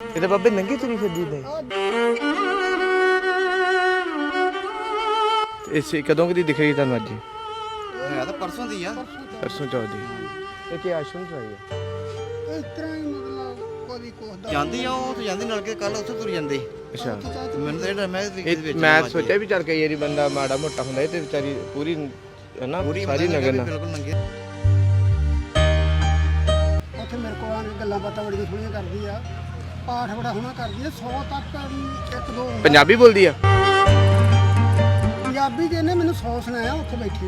ਇਹ ਤਾਂ ਬਾਬੇ ਨੰਗੀ ਤੁਰੀ ਫਿਰਦੀ ਨੇ ਇਸੇ ਕਦੋਂ ਕਦੀ ਦਿਖ ਰਹੀ ਤੁਹਾਨੂੰ ਅੱਜ? ਹੈ ਤਾਂ ਪਰਸੋਂ ਦੀ ਆ। ਪਰਸੋਂ ਚੌਥ ਦੀ। ਇਹ ਕੀ ਆਸ਼ਰਮ ਚ ਆਈ ਹੈ ਇਸ ਤਰ੍ਹਾਂ ਹੀ ਮਤਲਬ ਕੋਈ ਕੋਸਦਾ ਜਾਂਦੀ ਆ ਉਹ ਤੇ ਜਾਂਦੀ ਨਾਲ ਕੇ ਕੱਲ ਉੱਥੇ ਤੁਰ ਜਾਂਦੇ। ਅੱਛਾ। ਮੈਨੂੰ ਤਾਂ ਜਿਹੜਾ ਮੈਂ ਵੀ ਇਹ ਮੈਂ ਸੋਚਿਆ ਵੀ ਚੱਲ ਕਈ ਵਾਰੀ ਬੰਦਾ ਮਾੜਾ ਮੋਟਾ ਹੁੰਦਾ ਇਹ ਤੇ ਵਿਚਾਰੀ ਪੂਰੀ ਹੈ ਨਾ ਸਾਰੀ ਨਗਰ ਬਿਲਕੁਲ ਨੰਗੇ ਉੱਥੇ ਮੇਰੇ ਕੋਲ ਕੇ ਗੱਲਾਂ ਬਾਤਾਂ ਬੜੀਆਂ ਸੋਹਣੀਆਂ ਕਰਦੀ ਆ। ਪਾਠ ਬੜਾ ਸੋਹਣਾ ਕਰਦੀ ਆ 100 ਤੱਕ ਇੱਕ ਦੋ। ਪੰਜਾਬੀ ਬੋਲਦੀ ਆ? ਪੰਜਾਬੀ ਦੇ ਨੇ ਮੈਨੂੰ 100 ਸੁਣਾਇਆ ਉੱਥੇ ਬੈਠੀ।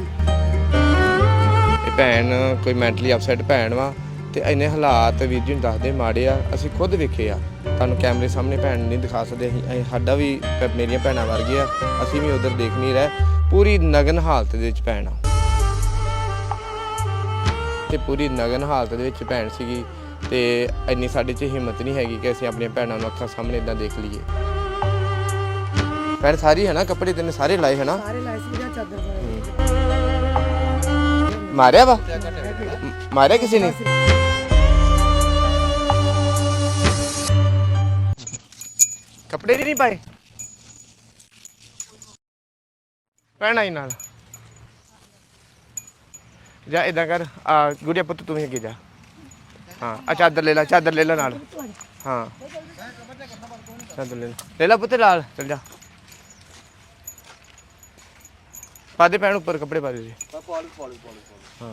ਇਹ ਭੈਣ ਕੋਈ ਮੈਂਟਲੀ ਅਪਸੈਟ ਭੈਣ ਵਾ ਤੇ ਇੰਨੇ ਹਾਲਾਤ ਵੀਰ ਜੀ ਨੂੰ ਦੱਸਦੇ ਮਾੜੇ ਆ ਅਸੀਂ ਖੁਦ ਵੇਖੇ ਆ। ਤੁਹਾਨੂੰ ਕੈਮਰੇ ਸਾਹਮਣੇ ਭੈਣ ਨਹੀਂ ਦਿਖਾ ਸਕਦੇ ਅਸੀਂ ਅਸੀਂ- ਸਾਡਾ ਵੀ ਮੇਰੀਆਂ ਭੈਣਾਂ ਵਰਗੇ ਆ ਅਸੀਂ ਵੀ ਉਧਰ ਦੇਖ ਨਹੀਂ ਰਹੇ। ਪੂਰੀ ਨਗਨ ਹਾਲਤ ਦੇ ਵਿੱਚ ਭੈਣ ਆ। ਤੇ ਪੂਰੀ ਨਗਨ ਹਾਲਤ ਦੇ ਵਿੱਚ ਭੈਣ ਸੀਗੀ। ਤੇ ਇੰਨੀ ਸਾਡੇ 'ਚ ਹਿੰਮਤ ਨਹੀਂ ਹੈਗੀ ਕਿ ਅਸੀਂ ਆਪਣੀਆਂ ਭੈਣਾਂ ਨੂੰ ਅੱਖਾਂ ਸਾਹਮਣੇ ਇਦਾਂ ਦੇਖ ਲਈਏ। ਭੈਣ ਸਾਰੀ ਹੈ ਨਾ ਕੱਪੜੇ ਤੈਨੇ ਸਾਰੇ ਲਾਏ ਹੈ ਨਾ? ਸਾਰੇ ਲਾਇਸ ਵੀ ਚਾਦਰ ਪਾਏ ਮਾਰਿਆ ਵਾ? ਮਾਰਿਆ ਕਿਸੇ ਨੇ? ਕੱਪੜੇ ਵੀ ਨਹੀਂ ਪਾਏ? ਪਹਿਣਾ ਹੀ ਨਾਲ। ਜਾ ਇਦਾਂ ਕਰ ਆ ਗੁੜੀਆ ਪੁੱਤ ਤੂੰ ਵੀ ਅੱਗੇ ਜਾ। ਹਾਂ ਆ ਚਾਦਰ ਲੈ ਲੈ ਚਾਦਰ ਲੈ ਲੈ ਨਾਲ। ਹਾਂ। ਚਾਦਰ ਲੈ ਲੈ। ਲੈ ਲੈ ਪੁੱਤ ਨਾਲ ਚੱਲ ਜਾ। ਪਾ ਦੇ ਪੈਣ ਉੱਪਰ ਕੱਪੜੇ ਪਾ ਦੇ ਜੀ ਹਾਂ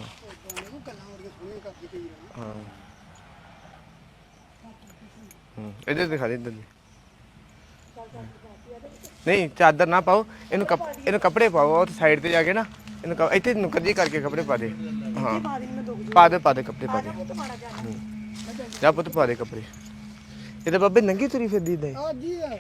ਹਾਂ। ਹੂੰ ਇਧਰ ਦਿਖਾ ਦੇ ਇਧਰ ਨਹੀਂ ਚਾਦਰ ਨਾ ਪਾਓ ਇਹਨੂੰ ਕੱਪ- ਇਹਨੂੰ ਕੱਪੜੇ ਪਾਓ ਉਹ ਸਾਈਡ ਤੇ ਜਾ ਕੇ ਨਾ। ਇਹਨੂੰ ਕ- ਇੱਥੇ ਨੁਕਰ ਕਰਕੇ ਕੱਪੜੇ ਪਾ ਦੇ। ਹਾਂ। ਪਾ ਦੇ ਪਾ ਦੇ ਕੱਪੜੇ ਪਾ ਦੇ। ਹੂੰ। ਜਾ ਪੁੱਤ ਪਾ ਦੇ ਕੱਪੜੇ। ਇਹ ਤਾਂ ਬੱਬੇ ਨੰਗੀ ਤੁਰੀ ਫਿਰਦੀ ਜੀ ਆ।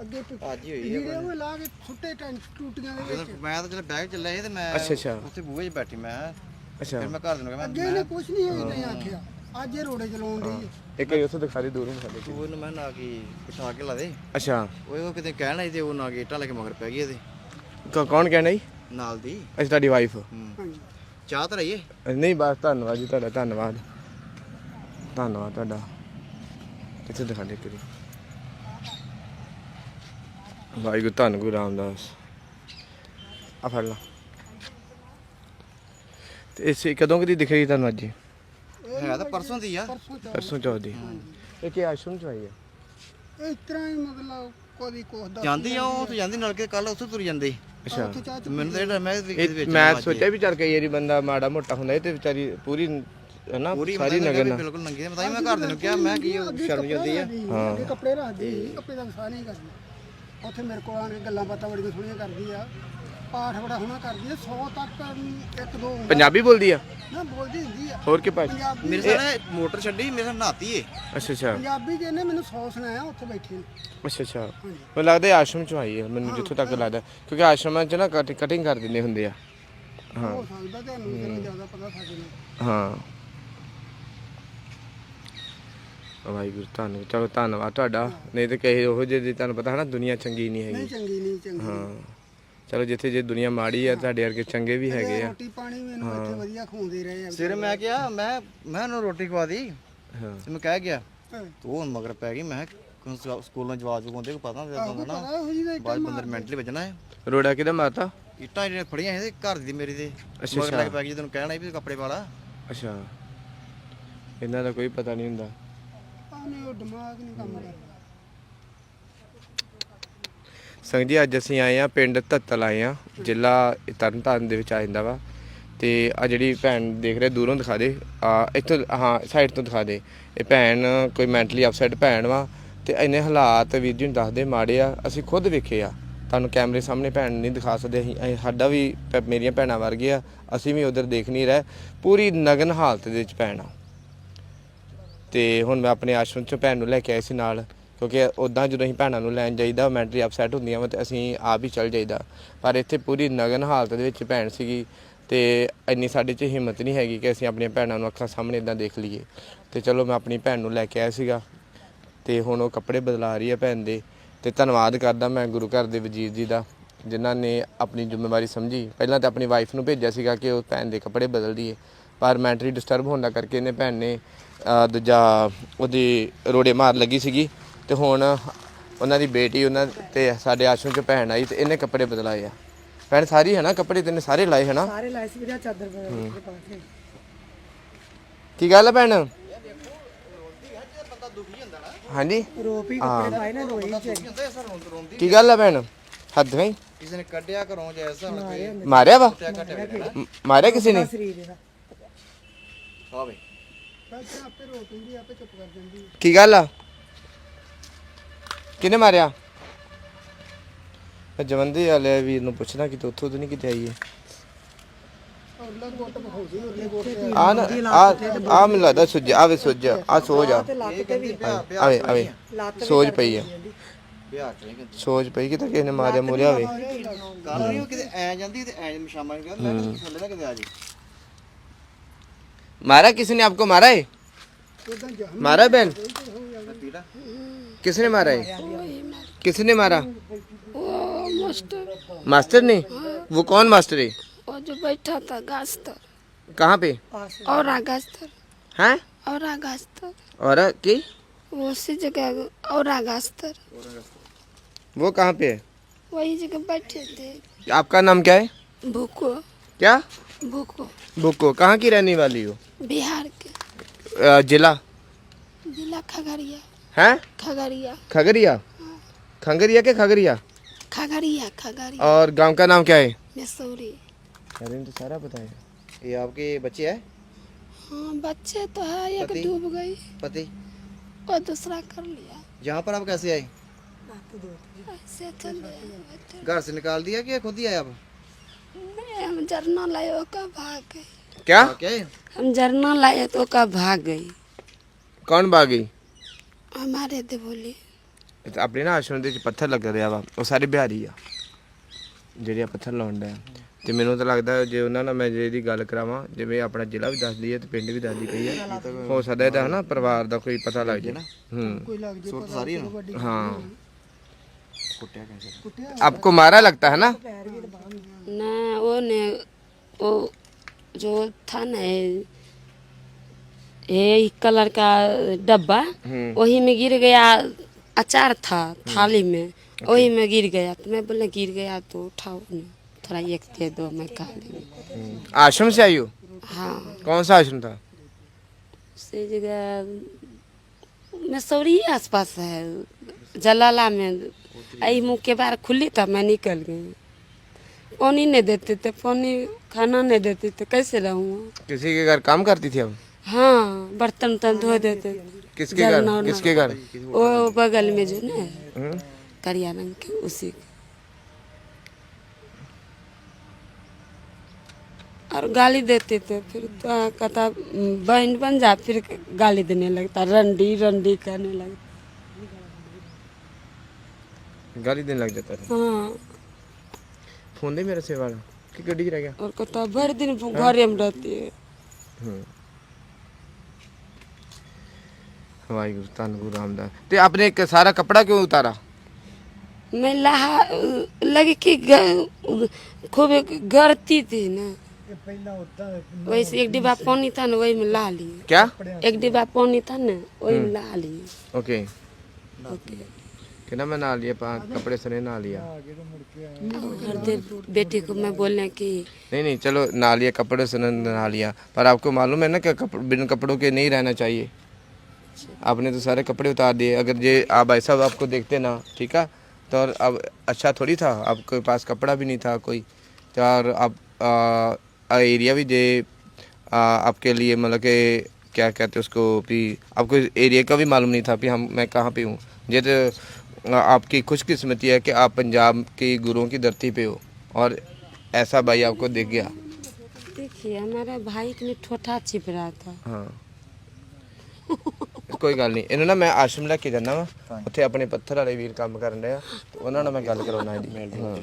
ਅੱਗੇ ਟੁੱਟ ਅੱਜ ਹੀ ਹੋਈ ਜਿਹੜੇ ਉਹ ਲਾ ਕੇ ਸੁੱਟੇ ਟੈਂਟ ਟੂਟੀਆਂ ਦੇ ਵਿੱਚ। ਮੈਂ ਤਾਂ ਜਦੋਂ ਬੈਗ ਚੱਲਿਆ ਸੀ ਤੇ ਮੈਂ ਅੱਛਾ, ਅੱਛਾ। ਉੱਥੇ ਬੂਹੇ 'ਚ ਬੈਠੀ ਮੈਂ। ਅੱਛਾ। ਫਿਰ ਮੈਂ ਘਰ ਦੇ ਨੂੰ ਕਿਹਾ ਅੱਗੇ ਮੈਂ ਨੇ ਕੁਝ ਨਹੀਂ ਹੋਈ ਨਹੀਂ ਆਖਿਆ। ਅੱਜ ਇਹ ਰੋੜੇ ਚਲਾਉਣ ਦੀ ਇੱਕ ਵਾਰੀ ਉੱਥੇ ਦਿਖਾ ਦੇ ਦੂਰੋਂ ਦਿਖਾ ਦੇ। ਤੂੰ ਇਹਨੂੰ ਮੈਂ ਨਾ ਕੀ ਬਿਠਾ ਕੇ ਲਾ ਦੇ। ਅੱਛਾ। ਉਹ ਉਹ ਕਿਤੇ ਕਹਿਣਾ ਸੀ ਤੇ ਉਹ ਨਾ ਗੇਟਾਂ ਲੈ ਕੇ ਮਗਰ ਪੈ ਗਈ ਇਹਦੇ। ਕੌਣ ਕਹਿਣਾ ਜੀ ਨਾਲ ਦੀ? ਅੱਛਾ ਤੁਹਾਡੀ ਵਾਈਫ ਹੂੰ। ਹਾਂਜੀ ਚਾਹ ਤਾਂ ਰਹੀਏ ਨਹੀਂ ਬਸ ਧੰਨਵਾਦ ਜੀ ਤੁਹਾਡਾ ਧੰਨਵਾਦ। ਧੰਨਵਾਦ ਤੁਹਾਡਾ। ਕਿੱਥੇ ਦਿਖਾ ਦੇ ਕਰੀ ਵਾਹਿਗੁਰੂ ਧੰਨ ਗੁਰੂ ਰਾਮਦਾਸ। ਆ ਫੜ ਲਾ। ਤੇ ਇਸੇ ਕਦੋਂ ਕਦੀ ਦਿਖ ਰਹੀ ਤੁਹਾਨੂੰ ਅੱਜ? ਹੈ ਤਾਂ ਪਰਸੋਂ ਦੀ ਆ। ਪਰਸੋਂ ਚੌਥ ਦੀ। ਇਹ ਕੀ ਆਸ਼ਰਮ ਚ ਆਈ ਹੈ ਇਸ ਤਰ੍ਹਾਂ ਹੀ ਮਤਲਬ ਕੋਈ ਕੋਸਦਾ ਜਾਂਦੀ ਆ ਉਹ ਤੇ ਜਾਂਦੀ ਨਾਲ ਕੇ ਕੱਲ ਉੱਥੇ ਤੁਰ ਜਾਂਦੇ। ਅੱਛਾ। ਉੱਥੇ ਚਾਹ ਤੇ ਮੈਨੂੰ ਤਾਂ ਜਿਹੜਾ ਮੈਂ ਵੀ ਇਹ ਮੈਂ ਸੋਚਿਆ ਵੀ ਚੱਲ ਕਈ ਵਾਰੀ ਬੰਦਾ ਮਾੜਾ ਮੋਟਾ ਹੁੰਦਾ ਇਹ ਤੇ ਵਿਚਾਰੀ ਪੂਰੀ ਹੈ ਨਾ ਪੂਰੀ ਸਾਰੀ ਨਗਰ ਨਾਲ। ਬਿਲਕੁਲ ਨੰਗੀ ਮੈਂ ਤਾਂ ਹੀ ਮੈਂ ਘਰ ਦੇ ਨੂੰ ਕਿਹਾ ਮੈਂ ਕੀ ਉਹ ਸ਼ਰਮ ਜਾਂਦੀ ਆ। ਹਾਂ ਅੱਗੇ ਕੱਪੜੇ ਰੱਖਦੀ ਸੀ, ਕੱਪੜੇ ਦਾ ਵਸਾ ਨਹੀਂ ਕਰਦੀ। ਉੱਥੇ ਮੇਰੇ ਕੋਲ ਆ ਕੇ ਗੱਲਾਂ ਬਾਤਾਂ ਬੜੀਆਂ ਸੋਹਣੀਆਂ ਕਰਦੀ ਆ ਪਾਠ ਬੜਾ ਸੋਹਣਾ ਕਰਦੀ ਆ 100 ਤੱਕ ਇੱਕ ਦੋ। ਪੰਜਾਬੀ ਬੋਲਦੀ ਆ? ਹੋਰ ਕੀ ਭਾਈ? ਪੰਜਾਬੀ ਮੇਰੇ ਸਾਲੇ ਮੋਟਰ ਛੱਡੀ ਮੇਰੇ ਨਾਲ ਨਹਾਤੀ ਏ। ਅੱਛਾ ਅੱਛਾ। ਪੰਜਾਬੀ ਨੇ ਮੈਨੂੰ 100 ਸੁਣਾਇਆ ਉੱਥੇ ਬੈਠੀ ਨੂੰ। ਅੱਛਾ ਅੱਛਾ। ਮੈਨੂੰ ਲੱਗਦਾ ਆਸ਼ਰਮ ਚੋਂ ਆਈ ਹੈ ਮੈਨੂੰ ਜਿੱਥੋਂ ਤੱਕ ਲੱਗਦਾ। ਕਿਉਂਕਿ ਆਸ਼ਰਮਾਂ 'ਚ ਨਾ ਕਟਿੰਗ ਕਰ ਦਿੰਦੇ ਹੁੰਦੇ ਆ। ਹਾਂ। ਹੋ ਸਕਦਾ ਤੁਹਾਨੂੰ ਜ਼ਿਆਦਾ ਪਤਾ ਸਾਡੇ ਨੂੰ ਹਾਂ। ਵਾਹਿਗੁਰੂ ਧੰਨ ਚਲੋ ਧੰਨਵਾਦ ਤੁਹਾਡਾ। ਨਹੀਂ ਤੇ ਕਹੇ ਉਹ ਜਿਹੇ ਦੀ ਤੁਹਾਨੂੰ ਪਤਾ ਹੈ ਨਾ ਦੁਨੀਆ ਚੰਗੀ ਨਹੀਂ ਨਹੀਂ ਹੈਗੀ। ਚੰਗੀ ਨਹੀਂ ਚੰਗੀ। ਹਾਂ। ਚਲੋ ਜਿੱਥੇ ਜੇ ਦੁਨੀਆ ਮਾੜੀ ਆ ਤੁਹਾਡੇ ਵਰਗੇ ਚੰਗੇ ਵੀ ਹੈਗੇ ਆ। ਰੋਟੀ ਪਾਣੀ ਮੈਨੂੰ ਇੱਥੇ ਵਧੀਆ ਖਵਾਉਂਦੇ ਰਹੇ ਆ। ਸਵੇਰੇ ਮੈਂ ਕਿਹਾ ਮੈਂ ਮੈਂ ਉਹਨੂੰ ਰੋਟੀ ਖਵਾ ਦੀ। ਹਾਂ। ਤੇ ਮੈਂ ਕਹਿ ਗਿਆ। ਤੂੰ ਹੁਣ ਮਗਰ ਪੈ ਗਈ। ਮੈਂ ਕਿਹਾ ਸਕੂ- ਸਕੂਲੋਂ ਜਵਾਬ ਜੁਗਾਉਂਦੇ ਕੋ ਪਤਾ ਹੁੰਦਾ ਨਾ। ਬਾਅਦ ਬੰਦਰ ਮੈਂਟਲੀ ਵੱਜਣਾ ਹੈ। ਰੋੜਾ ਕਿਹਦਾ ਮਾਤਾ ਇੱਟਾਂ ਜਿਹੜੀਆਂ ਫੜੀਆਂ ਸੀ ਘਰ ਦੀ ਮੇਰੀ ਦੇ। ਅੱਛਾ, ਮਗਰ ਲੱਗ ਪੈ ਗਈ ਤੈਨੂੰ ਕਹਿਣਾ ਵੀ ਕੱਪੜੇ ਵਾਲਾ ਅੱਛਾ। ਇਹਨਾਂ ਦਾ ਕੋਈ ਪਤਾ ਨਹੀਂ ਹੁੰਦਾ। ਆਨੇ ਉਹ ਦਿਮਾਗ ਨਹੀਂ ਕੰਮ ਕਰਦਾ। ਸੰਗ ਜੀ, ਅੱਜ ਅਸੀਂ ਆਏ ਆ ਪਿੰਡ ਧੱਤਲ ਆਏ ਆ ਜ਼ਿਲ੍ਹਾ ਤਰਨਤਾਰਨ ਦੇ ਵਿੱਚ ਆ ਜਾਂਦਾ ਵਾ। ਤੇ ਆ ਜਿਹੜੀ ਭੈਣ ਦੇਖ ਰਹੇ, ਦੂਰੋਂ ਦਿਖਾ ਦੇ। ਆ ਇੱਥੋਂ, ਹਾਂ ਸਾਈਡ ਤੋਂ ਦਿਖਾ ਦੇ। ਇਹ ਭੈਣ ਕੋਈ ਮੈਂਟਲੀ ਅਪਸੈਟ ਭੈਣ ਵਾ ਤੇ ਇੰਨੇ ਹਾਲਾਤ ਵੀਰ ਜੀ ਨੂੰ ਦੱਸਦੇ ਮਾੜੇ ਆ, ਅਸੀਂ ਖੁਦ ਵੇਖੇ ਆ। ਤੁਹਾਨੂੰ ਕੈਮਰੇ ਸਾਹਮਣੇ ਭੈਣ ਨਹੀਂ ਦਿਖਾ ਸਕਦੇ, ਅਸੀਂ, ਅਸੀਂ- ਸਾਡਾ ਵੀ ਪ- ਮੇਰੀਆਂ ਭੈਣਾਂ ਵਰਗੇ ਆ, ਅਸੀਂ ਵੀ ਉਧਰ ਦੇਖ ਨਹੀਂ ਰਹੇ। ਪੂਰੀ ਨਗਨ ਹਾਲਤ ਦੇ ਵਿੱਚ ਭੈਣ ਆ। ਤੇ ਹੁਣ ਮੈਂ ਆਪਣੇ ਆਸ਼ਰਮ ਚੋਂ ਭੈਣ ਨੂੰ ਲੈ ਕੇ ਆਇਆ ਸੀ ਨਾਲ। ਕਿਉਂਕਿ ਉਦਾਂ ਜਦੋਂ ਅਸੀਂ ਭੈਣਾਂ ਨੂੰ ਲੈਣ ਜਾਈਦਾ, ਮੈਂਟਲੀ ਅਪਸੈਟ ਹੁੰਦੀਆਂ ਵਾ ਤੇ ਅਸੀਂ ਆਪ ਹੀ ਚੱਲ ਜਾਈਦਾ। ਪਰ ਇੱਥੇ ਪੂਰੀ ਨਗਨ ਹਾਲਤ ਦੇ ਵਿੱਚ ਭੈਣ ਸੀਗੀ ਤੇ ਇੰਨੀ ਸਾਡੇ 'ਚ ਹਿੰਮਤ ਨਹੀਂ ਹੈਗੀ ਕਿ ਅਸੀਂ ਆਪਣੀਆਂ ਭੈਣਾਂ ਨੂੰ ਅੱਖਾਂ ਸਾਹਮਣੇ ਇਦਾਂ ਦੇਖ ਲਈਏ। ਤੇ ਚਲੋ ਮੈਂ ਆਪਣੀ ਭੈਣ ਨੂੰ ਲੈ ਕੇ ਆਇਆ ਸੀਗਾ ਤੇ ਹੁਣ ਉਹ ਕੱਪੜੇ ਬਦਲਾ ਰਹੀ ਹੈ ਭੈਣ ਦੇ ਤੇ ਧੰਨਵਾਦ ਕਰਦਾ ਮੈਂ ਗੁਰੂ ਘਰ ਦੇ ਵਜ਼ੀਰ ਜੀ ਦਾ, ਜਿਨ੍ਹਾਂ ਨੇ ਆਪਣੀ ਜ਼ਿੰਮੇਵਾਰੀ ਸਮਝੀ। ਪਹਿਲਾਂ ਤਾਂ ਆਪਣੀ ਵਾਈਫ ਨੂੰ ਭੇਜਿਆ ਸੀਗਾ ਕਿ ਉਹ ਭੈਣ ਦੇ ਕੱਪੜੇ ਬਦਲ ਦੀਏ ਪਰ ਮੈਂਟਰੀ ਡਿਸਟਰਬ ਹੋਣ ਦਾ ਕਰਕੇ ਇਹਨੇ ਭੈਣ ਨੇ ਦੂਜਾ ਉਹਦੀ ਰੋੜੇ ਮਾਰ ਲੱਗੀ ਸੀਗੀ। ਤੇ ਹੁਣ ਉਹਨਾਂ ਦੀ ਬੇਟੀ ਉਹਨਾਂ ਤੇ ਸਾਡੇ ਆਸ਼ਰਮ ਚ ਭੈਣ ਆਈ ਤੇ ਇਹਨੇ ਕੱਪੜੇ ਬਦਲਾਏ ਆ। ਭੈਣ ਸਾਰੀ ਹੈ ਨਾ ਕੱਪੜੇ ਤੈਨੇ ਸਾਰੇ ਲਾਏ ਹੈ ਨਾ? ਸਾਰੇ ਲਾਏ ਸੀ ਵੀਰੇ ਚਾਦਰ ਪਾ ਪਾ ਕੇ। ਕੀ ਗੱਲ ਹੈ ਭੈਣ ਹਾਂਜੀ। ਰੋਪ ਹੀ ਕੱਪੜੇ ਪਾਏ ਨਾ ਰੋਈ ਚ ਕੀ ਗੱਲ ਹੈ ਭੈਣ? ਹੱਦ ਨਹੀਂ। ਕਿਸੇ ਨੇ ਕੱਢਿਆ ਘਰੋਂ ਜੈਸਾ ਹੁਣ ਕੋਈ ਮਾਰਿਆ ਵਾ? ਮ- ਮਾਰਿਆ ਕਿਸੇ ਨੇ। ਸਰੀਰ ਦਾ ਆਵੇ ਬੱਚਾ ਆਪੇ ਰੋ ਪੈਂਦੀ ਆਪੇ ਚੁੱਪ ਕਰ ਜਾਂਦੀ ਕੀ ਗੱਲ ਆ? ਕਿਹਨੇ ਮਾਰਿਆ? ਮੈਂ ਜਵੰਦੇ ਵਾਲੇ ਵੀਰ ਨੂੰ ਪੁੱਛਣਾ ਕਿ ਤੂੰ ਉੱਥੋਂ ਤੋਂ ਨਹੀਂ ਕਿਤੇ ਆਈ ਹੈ ਆ ਨਾ ਆ ਆ ਮੈਨੂੰ ਲੱਗਦਾ ਆ ਸੋਜ ਆ। ਆਵੇ ਆਵੇ ਸੋਜ ਪਈ ਆ। ਸੋਜ ਪਈ ਕਿ ਕਿਸੇ ਨੇ ਮਾਰਿਆ ਮੋਰਿਆ ਹੋਵੇ ਮਾਰਾ ਕਿਸ ਨੇ ਆਪਕੋ ਮਾਰਾ ਹੈ ਮਾਰਾ ਬੈਨ किसने मारा है? किसने मारा? वो मास्टर। मास्टर ने वो कौन मास्टर है? वो जो बैठा था गाछ तर कहाँ पे? और गाछ तर हैं? और गाछ तर और की? वो उसी जगह और गाछ तर वो कहाँ पे है? वही जगह बैठे थे। आपका नाम क्या है? भूको क्या? भूको भूको कहाँ की रहने वाली हो? बिहार के। जिला? जिला खगड़िया। हैं? खगड़िया। खगड़िया? खंगरिया के खगड़िया? खगड़िया खगड़िया। और गाँव का नाम क्या है? मसूरी। अरे तो सारा बताया ये आपके बच्चे है? हाँ बच्चे तो है एक डूब गई। पति? और दूसरा कर लिया। यहाँ पर आप कैसे आए? बैठे घर से निकाल दिया कि खुद ही आए आप? हम झरना लाए का भाग गई क्या? हम जरना लाए तो का भाग गई। कौन बागी हमारे दे बोली ਆਪਣੇ ਨਾ ਆਸ਼ਰਮ ਦੇ ਵਿੱਚ ਪੱਥਰ ਲੱਗ ਰਿਹਾ ਵਾ ਉਹ ਸਾਰੇ ਬਿਹਾਰੀ ਆ ਜਿਹੜੇ ਆ ਪੱਥਰ ਲਾਉਣ ਦਾ ਤੇ ਮੈਨੂੰ ਤਾਂ ਲੱਗਦਾ ਜੇ ਉਹਨਾਂ ਨਾਲ ਮੈਂ ਜੇ ਇਹਦੀ ਗੱਲ ਕਰਾਵਾਂ ਜਿਵੇਂ ਆਪਣਾ ਜ਼ਿਲ੍ਹਾ ਵੀ ਦੱਸਦੀ ਹੈ ਤੇ ਪਿੰਡ ਵੀ ਦੱਸਦੀ ਪਈ ਹੈ ਹੋ ਸਕਦਾ ਇਹਦਾ ਹਨਾ ਪਰਿਵਾਰ ਦਾ ਕੋਈ ਪਤਾ ਲੱਗ ਜੇ ਹੂੰ ਕੋਈ ਲੱਗ ਜੇ सूरत सारी है ना हाँ कुटिया कैसे ਕੁੱਟਿਆ आपको मारा लगता है ना ना वो ने वो जो था ना ये कलर का डब्बा वही में गिर गया अचार था थाली में। वही में गिर गया। तो मैं बोले गिर गया तो उठाओ थोड़ा एक दे दो मैं खा लेंगे। आश्रम से आई हो। हाँ कौन सा आश्रम था? जगह मसूरी आसपास है जलाला में। आई मुँह के बाहर खुली था मैं निकल गई। पानी नहीं देते थे पानी खाना नहीं देते थे कैसे रहूँ? किसी के घर काम करती थी अब? हाँ बर्तन वर्तन धो देते। किसके घर? किसके घर? वो बगल में जो ना हम्म? करिया रंग के उसी के। और गाली देते थे फिर तो कहता बहन बन जा। फिर गाली देने लगता रंडी रंडी करने लगता। गाली देने लग जाता था। हाँ। फ़ोन दे मेरे से वाला कि गड्डी रह गया? और कहता भर दिन घरे में रहती है। ਵਾਹਿਗੁਰੂ ਧੰਨ ਗੁਰੂ ਰਾਮਦਾਸ ਤੇ ਆਪਨੇ ਇੱਕ ਸਾਰਾ ਕੱਪੜਾ ਕਿਉਂ ਉਤਾਰਾ मैं लहा लगी कि ग- खूब गरती थी ना वैसे एक डिब्बा पानी था ना वही में ला लिए क्या एक डिब्बा पानी था ना वही में ला लिए ओके ओके कहना मैं ना लिया पा- कपड़े सने ना लिया हर देर बेटी को मैं बोलने की नहीं नहीं चलो ना लिया कपड़े सने ना लिया पर आपको मालूम है ना कि कपड़, बिन कपड़ों के नहीं रहना चाहिए आपने तो सारे कपड़े उतार दिए। अगर ये आप ऐसा आपको देखते ना ठीक है? तो और अब अच्छा थोड़ी था आपके पास कपड़ा भी नहीं था कोई। तो और आप आ, एरिया भी दे आ, आपके लिए मतलब के क्या कहते हैं उसको भी आपको एरिया का भी मालूम नहीं था कि हम मैं कहाँ पे हूँ। ये तो आपकी खुशकिस्मती है कि आप पंजाब की गुरुओं की धरती पे हो। और ऐसा भाई आपको देख गया। देखिए हमारे भाई के ठोठा छिप रहा था। ਹਾਂ ਕੋਈ ਗੱਲ ਨਹੀਂ। ਇਹਨੂੰ ਨਾ ਮੈਂ ਆਸ਼ਰਮ ਲੈ ਕੇ ਜਾਣਾ ਵਾ। ਉੱਥੇ ਆਪਣੇ ਪੱਥਰ ਵਾਲੇ ਵੀਰ ਕੰਮ ਕਰਨ ਡਿਆ ਤੇ ਉਹਨਾਂ ਨਾਲ ਮੈਂ ਗੱਲ ਕਰਾਉਣਾ ਇਹਦੀ। ਹਾਂ।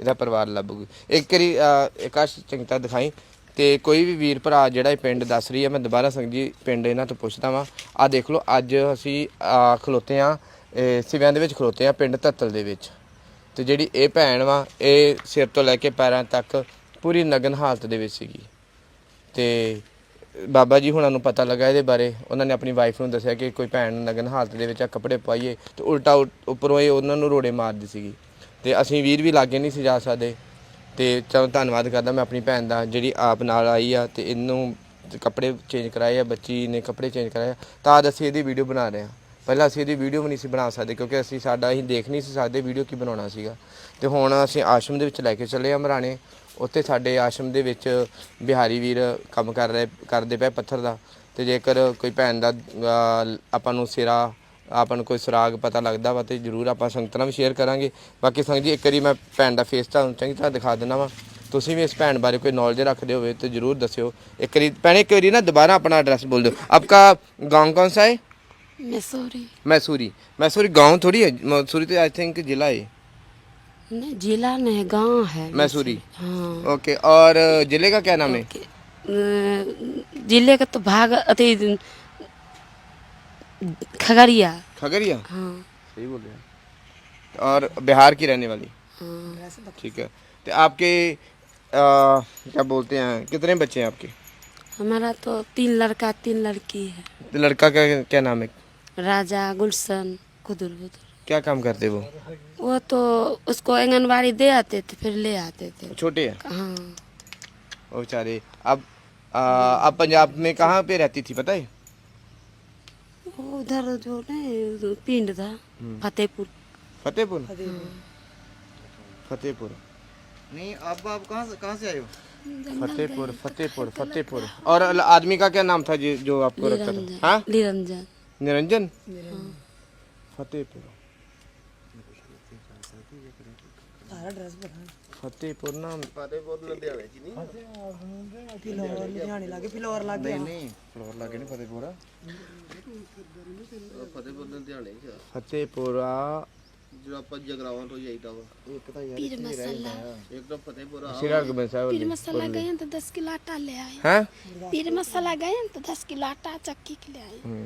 ਇਹਦਾ ਪਰਿਵਾਰ ਲੱਭੂਗੀ। ਇੱਕ ਵਾਰੀ ਅਹ, ਆਕਾਸ਼ ਚੰਗਤਾ ਦਿਖਾਈ। ਤੇ ਕੋਈ ਵੀ ਵੀਰ ਭਰਾ ਜਿਹੜਾ ਇਹ ਪਿੰਡ ਦੱਸ ਰਹੀ ਹੈ ਮੈਂ ਦੁਬਾਰਾ ਸੰਗ ਜੀ ਪਿੰਡ ਇਹਨਾਂ ਤੋਂ ਪੁੱਛਦਾ ਵਾਂ। ਆ ਦੇਖ ਲਓ ਅੱਜ ਅਸੀਂ ਅਹ, ਖਲੋਤੇ ਆ। ਸਿਵਿਆਂ ਦੇ ਵਿੱਚ ਖਲੋਤੇ ਆ ਪਿੰਡ ਧੱਤਲ ਦੇ ਵਿੱਚ। ਤੇ ਜਿਹੜੀ ਇਹ ਭੈਣ ਵਾ ਇਹ ਸਿਰ ਤੋਂ ਲੈ ਕੇ ਪੈਰਾਂ ਤੱਕ ਪੂਰੀ ਨਗਨ ਹਾਲਤ ਦੇ ਵਿੱਚ ਸੀਗੀ। ਤੇ ਬਾਬਾ ਜੀ ਹੁਣਾਂ ਨੂੰ ਪਤਾ ਲੱਗਾ ਇਹਦੇ ਬਾਰੇ। ਉਹਨਾਂ ਨੇ ਆਪਣੀ ਵਾਈਫ ਨੂੰ ਦੱਸਿਆ ਕਿ ਕੋਈ ਭੈਣ ਨਗਨ ਹਾਲਤ ਦੇ ਵਿੱਚ ਆ, ਕੱਪੜੇ ਪਾਈਏ ਤੇ ਉਲਟਾ ਉ- ਉੱਪਰੋਂ ਇਹ ਉਹਨਾਂ ਨੂੰ ਰੋੜੇ ਮਾਰਦੀ ਸੀਗੀ। ਤੇ ਅਸੀਂ ਵੀਰ ਵੀ ਲਾਗੇ ਨਹੀਂ ਸੀ ਜਾ ਸਕਦੇ। ਤੇ ਚਲੋ ਧੰਨਵਾਦ ਕਰਦਾ ਮੈਂ ਆਪਣੀ ਭੈਣ ਦਾ, ਜਿਹੜੀ ਆਪ ਨਾਲ ਆਈ ਆ ਤੇ ਇਹਨੂੰ ਕੱਪੜੇ ਚੇਂਜ ਕਰਾਏ ਆ, ਬੱਚੀ ਨੇ ਕੱਪੜੇ ਚੇਂਜ ਕਰਾਏ ਆ। ਤਾਂ ਅੱਜ ਅਸੀਂ ਇਹਦੀ ਵੀਡੀਓ ਬਣਾ ਰਹੇ ਹਾਂ। ਪਹਿਲਾਂ ਅਸੀਂ ਇਹਦੀ ਵੀਡੀਓ ਵੀ ਨਹੀਂ ਸੀ ਬਣਾ ਸਕਦੇ ਕਿਉਂਕਿ ਅਸੀਂ ਸਾਡਾ ਅਸੀਂ ਦੇਖ ਨਹੀਂ ਸੀ ਸਕਦੇ ਵੀਡੀਓ ਕੀ ਬਣਾਉਣਾ ਸੀਗਾ। ਤੇ ਹੁਣ ਅਸੀਂ ਆਸ਼ਰਮ ਦੇ ਵਿੱਚ ਲੈ ਕੇ ਚੱਲੇ ਆ ਮਰਾਣੇ। ਉੱਥੇ ਸਾਡੇ ਆਸ਼ਰਮ ਦੇ ਵਿੱਚ ਬਿਹਾਰੀ ਵੀਰ ਕੰਮ ਕਰ ਰਹੇ ਕਰਦੇ ਪਏ ਪੱਥਰ ਦਾ। ਤੇ ਜੇਕਰ ਕੋਈ ਭੈਣ ਦਾ ਆਪਾਂ ਨੂੰ ਸਿਰਾ ਆਪਾਂ ਨੂੰ ਕੋਈ ਸੁਰਾਗ ਪਤਾ ਲੱਗਦਾ ਵਾ ਤੇ ਜਰੂਰ ਆਪਾਂ ਸੰਗਤਾਂ ਨਾਲ ਵੀ ਸ਼ੇਅਰ ਕਰਾਂਗੇ। ਬਾਕੀ ਸੰਗਤ ਜੀ ਇੱਕ ਵਾਰੀ ਮੈਂ ਭੈਣ ਦਾ ਫੇਸ ਤੁਹਾਨੂੰ ਚੰਗੀ ਤਰ੍ਹਾਂ ਦਿਖਾ ਦਿੰਦਾ ਵਾਂ। ਤੁਸੀਂ ਵੀ ਇਸ ਭੈਣ ਬਾਰੇ ਕੋਈ ਨੌਲੇਜ ਰੱਖਦੇ ਹੋਵੇ ਤੇ ਜਰੂਰ ਦੱਸਿਓ। ਇੱਕ ਵਾਰੀ ਭੈਣੇ ਇੱਕ ਵਾਰੀ ਨਾ ਦੁਬਾਰਾ ਆਪਣਾ ਐਡਰੈਸ ਬੋਲ ਦਿਓ। ਆਪਕਾ ਗਾਂਵ ਕੌਣ ਸਾ ਹੈ? ਮੈਸੂਰੀ। ਮੈਸੂਰੀ। ਮੈਸੂਰੀ ਗਾਂਵ ਥੋੜੀ ਹੈ ਮੈਸੂਰੀ ਤੇ ਆਈ ਥਿੰਕ ਜ਼ਿਲ੍ਹਾ ਹੈ। नहीं जिला नहीं गाँव है। मैसूरी? हाँ। ओके और ज़िले का क्या नाम है? ज़िले का तो भाग अति खगड़िया। खगड़िया? हाँ। सही बोल रहे हैं। और बिहार की रहने वाली? हाँ। ठीक है। तो आपके आ, क्या बोलते हैं कितने बच्चे हैं आपके? हमारा तो तीन लड़का तीन लड़की है। तो लड़का का क्या नाम है? राजा गुलशन कुदुर बुदुर। क्या काम करते वो? वो तो उसको आंगनबाड़ी दे आते थे फिर ले आते थे। छोटे हैं? हाँ। बेचारे अब आप पंजाब में कहाँ पे रहती थी पता है? उधर जो पिंड था फतेहपुर। फतेहपुर? फतेहपुर। नहीं अब आप कहाँ से कहाँ से आए हो? फतेहपुर फतेहपुर फतेहपुर। और आदमी का क्या नाम था जी जो आपको रखा निरंजन। था हाँ? निरंजन। निरंजन? फतेहपुर। ਸਾਰਾ ਡਰੈਸ ਬਣਾ फतेहपुर नाम ਫਤਿਹਪੁਰ ਲੁਧਿਆਣੇ ਚ ਨਹੀਂ ਫਿਲੌਰ ਲੁਧਿਆਣੇ ਲਾਗੇ ਫਿਲੌਰ ਲਾਗੇ ਨਹੀਂ ਨਹੀਂ ਫਲੋਰ ਲੱਗੇ ਨਹੀਂ ਫਤਿਹਪੁਰ ਫਤਿਹਪੁਰ ਲੁਧਿਆਣੇ ਚ फतेहपुरा ਜੋ ਆਪਾਂ ਜਗਰਾਵਾਂ ਤੋਂ ਜਾਈਦਾ ਵਾ ਇੱਕ ਤਾਂ ਯਾਰ पीर मसाला ਇੱਕ ਤਾਂ ਫਤਿਹਪੁਰ ਆ सिरार के बंसा पीर मसाला गए हैं तो दस किलो आटा ले आए हैं पीर मसाला गए हैं तो दस किलो आटा चक्की के ले आए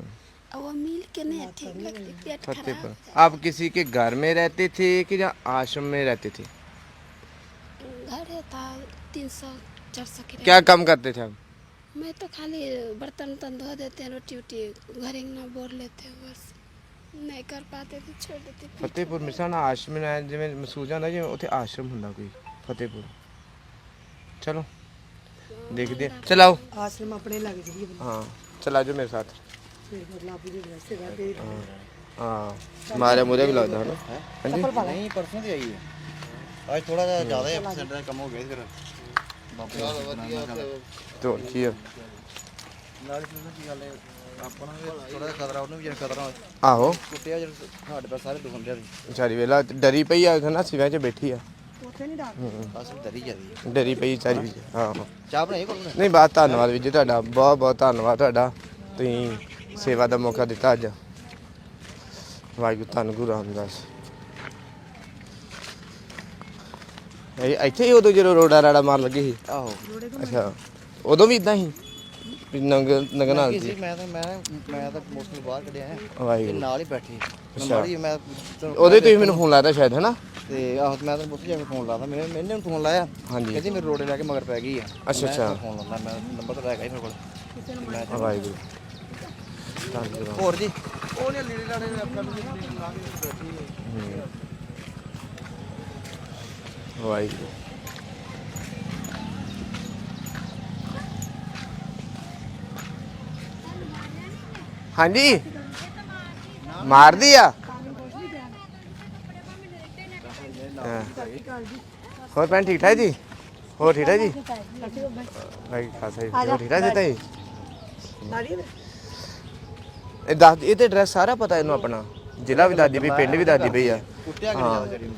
और वो मिल के नहीं ठीक लगती पेट खराब फतेहपुर आप किसी के घर में रहते थे कि या आश्रम में रहते थे घर है था तीन सौ चार सौ किलो क्या काम करते थे आप मैं तो खाली बर्तन वर्तन धो देते हैं रोटी वोटी घर ना बोर लेते हैं बस नहीं कर पाते तो छोड़ देते हैं। ਫਤਿਹਪੁਰ ਮਿਸਾਣਾ ਆਸ਼ਰਮ ਹੈ ਜਿਵੇਂ ਮਸੂਦ ਜਾਂਦਾ ਜਿਵੇਂ ਉੱਥੇ ਆਸ਼ਰਮ ਹੁੰਦਾ ਕੋਈ ਫਤਿਹਪੁਰ ਚਲੋ ਦੇਖਦੇ ਹਾਂ ਚਲਾਓ ਆਸ਼ਰਮ ਆਪਣੇ ਲੱਗ ਜੀ हाँ चला जाओ मेरे साथ ਹਾਂ। ਮਾਰਿਆ ਮੋਰੇ ਵੀ ਲੱਗਦਾ ਹਨਾ। ਹਾਂਜੀ। ਨਹੀਂ ਪਰਸੋਂ ਦੀ ਆਈ ਹੈ। ਅੱਜ ਥੋੜਾ ਜਿਹਾ ਜ਼ਿਆਦਾ ਐਬਸੈਂਟ ਦਾ ਕੰਮ ਹੋ ਗਿਆ ਫਿਰ। ਚਲੋ ਠੀਕ ਹੈ ਨਾਲ ਕੀ ਗੱਲ ਹੈ ਆਪਣਾ ਥੋੜਾ ਜਿਹਾ ਖਤਰਾ ਉਹਨੂੰ ਵੀ ਜ਼ਿਆਦਾ ਖਤਰਾ ਹੋਵੇ ਆਹੋ। ਕੁੱਟਿਆ ਜਦ ਸਾਡੇ ਪਾਸ ਸਾਰੇ ਦੁਖਣ ਦੇ ਵਿਚਾਰੀ ਵੇਲਾ ਡਰੀ ਪਈ ਆ ਨਾ ਸਿਵਾਂ 'ਚ ਬੈਠੀ ਆ। ਉੱਥੇ ਨਹੀਂ ਡਰ। ਬਸ ਡਰੀ ਜਾਂਦੀ ਡਰੀ ਪਈ ਚਾਰੀ ਹਾਂ ਚਾਹ ਬਣਾਈ ਕੋਲ ਨਹੀਂ ਬਾਤ ਧੰਨਵਾਦ ਵੀਰ ਜੀ ਤੁਹਾਡਾ। ਬਹੁਤ ਬਹੁਤ ਧੰਨਵਾਦ ਤੁਹਾਡਾ। ਤੁਸੀਂ ਸੇਵਾ ਦਾ ਮੌਕਾ ਦਿੱਤਾ ਅੱਜ। ਵਾਹਿਗੁਰੂ ਧੰਨ ਗੁਰੂ ਰਾਮਦਾਸ। ਇਹ ਇੱਥੇ ਹੀ ਉਦੋਂ ਜਦੋਂ ਰੋੜਾ ਰਾੜਾ ਮਾਰ ਲੱਗੀ ਸੀ? ਆਹੋ। ਅੱਛਾ ਉਦੋਂ ਵੀ ਇਦਾਂ ਹੀ? ਨੰਗ ਨੰਗ ਨਾਲ ਸੀ। ਮੈਂ ਤਾਂ ਮੈਂ ਮੈਂ ਤਾਂ ਮੋਸਟਲੀ ਬਾਹਰ ਕੱਢਿਆ ਹੈ। ਵਾਹਿਗੁਰੂ। ਨਾਲ ਹੀ ਬੈਠੀ। ਮੈਂ ਅੱਛਾ। ਮਾੜੀ ਮੈਂ ਉਹਦੇ ਤੁਸੀਂ ਮੈਨੂੰ ਫੋਨ ਲਾਇਆ ਸ਼ਾਇਦ ਹੈਨਾ? ਤੇ ਆਹੋ ਮੈਂ ਤਾਂ ਮੁੱਤ ਜਾ ਕੇ ਫੋਨ ਲਾਦਾ ਮੇਰੇ ਮੈਨੇ ਫੋਨ ਲਾਇਆ। ਹਾਂਜੀ। ਕਹਿੰਦੀ ਮੇਰੇ ਰੋੜੇ ਲੈ ਕੇ ਮਗਰ ਪੈ ਗਈ ਆ। ਅੱਛਾ, ਅੱਛਾ। ਫੋਨ ਲਾਉਂਦਾ ਮੈਂ ਨੰਬਰ ਤਾਂ ਲੈ ਗਿਆ ਮੇਰੇ ਕੋਲ। ਮੈਂ ਵਾਹਿਗੁਰੂ। ਹੋਰ ਜੀ। ਉਹ ਨੇ ਲੀੜੇ ਲਾੜੇ ਨੇ ਆਪਾਂ ਨੂੰ ਲੀੜੇ ਲਾ ਕੇ ਬੈਠੀ ਹੈ ਵਾਹਿਗੁਰੂ। ਹਾਂਜੀ। ਮਾਰ ਦਿਆ ਹਾਂ। ਹੋਰ ਭੈਣ ਠੀਕ ਠਾਕ ਜੀ? ਹੋਰ ਠੀਕ ਠਾਕ ਜੀ? ਭਾਈ ਖਾਸਾ ਜੀ ਹੋਰ ਠੀਕ ਠਾਕ ਜੀ? ਤਾਈ? ਇਹ ਦੱਸ ਇਹ ਤੇ ਐਡਰੈਸ ਸਾਰਾ ਪਤਾ ਇਹਨੂੰ ਆਪਣਾ। ਜ਼ਿਲ੍ਹਾ ਵੀ ਦੱਸਦੀ ਪਈ ਪਿੰਡ ਵੀ ਦੱਸਦੀ ਪਈ ਆ। ਕੁੱਟਿਆ ਕਿ ਨਹੀਂ ਜ਼ਿਆਦਾ ਨੂੰ।